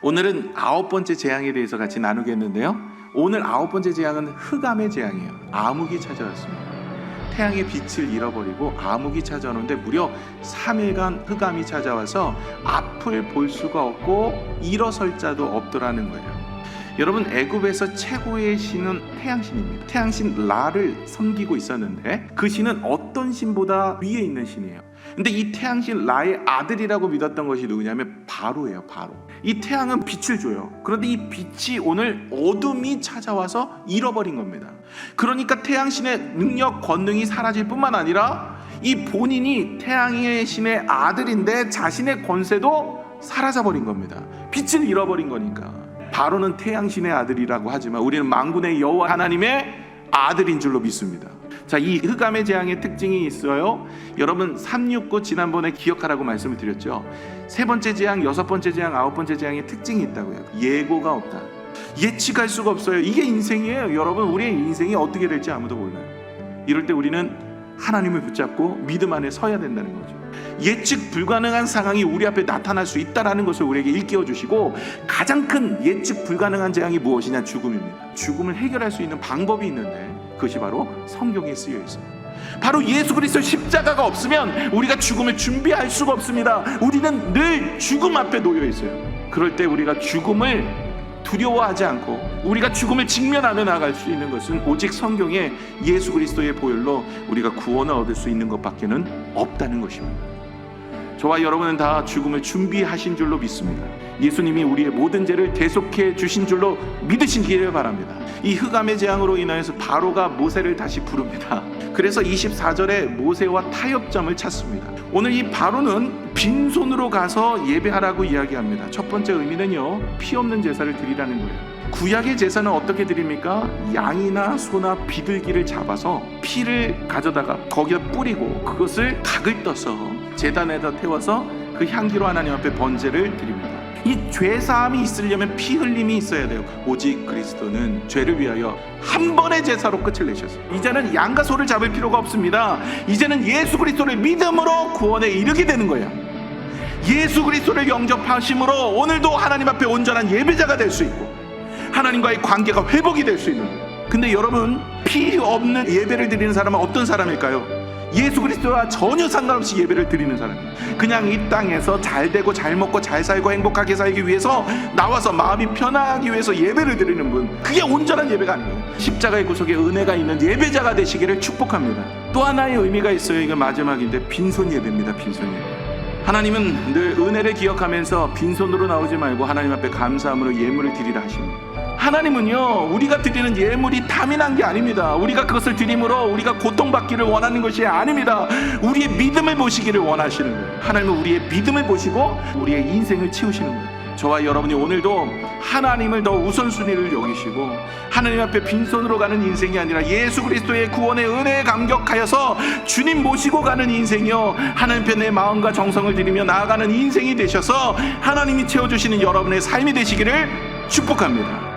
오늘은 아홉 번째 재앙에 대해서 같이 나누겠는데요. 오늘 아홉 번째 재앙은 흑암의 재앙이에요. 암흑이 찾아왔습니다. 태양의 빛을 잃어버리고 암흑이 찾아오는데 무려 3일간 흑암이 찾아와서 앞을 볼 수가 없고 일어설 자도 없더라는 거예요. 여러분 애굽에서 최고의 신은 태양신입니다. 태양신 라를 섬기고 있었는데 그 신은 어떤 신보다 위에 있는 신이에요. 근데 이 태양신 라의 아들이라고 믿었던 것이 누구냐면 바로예요. 바로. 이 태양은 빛을 줘요. 그런데 이 빛이 오늘 어둠이 찾아와서 잃어버린 겁니다. 그러니까 태양신의 능력, 권능이 사라질 뿐만 아니라 이 본인이 태양의 신의 아들인데 자신의 권세도 사라져 버린 겁니다. 빛을 잃어버린 거니까. 바로는 태양신의 아들이라고 하지만 우리는 만군의 여호와 하나님의 아들인 줄로 믿습니다. 자, 이 흑암의 재앙의 특징이 있어요. 여러분 369 지난번에 기억하라고 말씀을 드렸죠. 세 번째 재앙, 여섯 번째 재앙, 아홉 번째 재앙의 특징이 있다고요. 예고가 없다. 예측할 수가 없어요. 이게 인생이에요. 여러분 우리의 인생이 어떻게 될지 아무도 몰라요. 이럴 때 우리는 하나님을 붙잡고 믿음 안에 서야 된다는 거죠. 예측 불가능한 상황이 우리 앞에 나타날 수 있다라는 것을 우리에게 일깨워 주시고 가장 큰 예측 불가능한 재앙이 무엇이냐 죽음입니다. 죽음을 해결할 수 있는 방법이 있는데 그것이 바로 성경에 쓰여 있어요. 바로 예수 그리스도 십자가가 없으면 우리가 죽음을 준비할 수가 없습니다. 우리는 늘 죽음 앞에 놓여 있어요. 그럴 때 우리가 죽음을 두려워하지 않고 우리가 죽음을 직면하며 나갈 수 있는 것은 오직 성경에 예수 그리스도의 보혈로 우리가 구원을 얻을 수 있는 것밖에는 없다는 것입니다. 저와 여러분은 다 죽음을 준비하신 줄로 믿습니다. 예수님이 우리의 모든 죄를 대속해 주신 줄로 믿으시기를 바랍니다. 이 흑암의 재앙으로 인하여서 바로가 모세를 다시 부릅니다. 그래서 24절에 모세와 타협점을 찾습니다. 오늘 이 바로는 빈손으로 가서 예배하라고 이야기합니다. 첫 번째 의미는요, 피 없는 제사를 드리라는 거예요. 구약의 제사는 어떻게 드립니까? 양이나 소나 비둘기를 잡아서 피를 가져다가 거기다 뿌리고 그것을 각을 떠서 제단에다 태워서 그 향기로 하나님 앞에 번제를 드립니다. 이 죄 사함이 있으려면 피 흘림이 있어야 돼요. 오직 그리스도는 죄를 위하여 한 번의 제사로 끝을 내셨어요. 이제는 양과 소를 잡을 필요가 없습니다. 이제는 예수 그리스도를 믿음으로 구원에 이르게 되는 거예요. 예수 그리스도를 영접하심으로 오늘도 하나님 앞에 온전한 예배자가 될 수 있고 하나님과의 관계가 회복이 될 수 있는. 근데 여러분 피 없는 예배를 드리는 사람은 어떤 사람일까요? 예수 그리스도와 전혀 상관없이 예배를 드리는 사람이에요. 그냥 이 땅에서 잘 되고 잘 먹고 잘 살고 행복하게 살기 위해서 나와서 마음이 편하기 위해서 예배를 드리는 분. 그게 온전한 예배가 아니에요. 십자가의 구속에 은혜가 있는 예배자가 되시기를 축복합니다. 또 하나의 의미가 있어요. 이거 마지막인데 빈손 예배입니다. 빈손 예배. 하나님은 늘 은혜를 기억하면서 빈손으로 나오지 말고 하나님 앞에 감사함으로 예물을 드리라 하십니다. 하나님은요, 우리가 드리는 예물이 탐이 난 게 아닙니다. 우리가 그것을 드림으로 우리가 고통받기를 원하는 것이 아닙니다. 우리의 믿음을 보시기를 원하시는 거예요. 하나님은 우리의 믿음을 보시고 우리의 인생을 채우시는 거예요. 저와 여러분이 오늘도 하나님을 더 우선순위를 여기시고 하나님 앞에 빈손으로 가는 인생이 아니라 예수 그리스도의 구원의 은혜에 감격하여서 주님 모시고 가는 인생이요 하나님 편내 마음과 정성을 들이며 나아가는 인생이 되셔서 하나님이 채워주시는 여러분의 삶이 되시기를 축복합니다.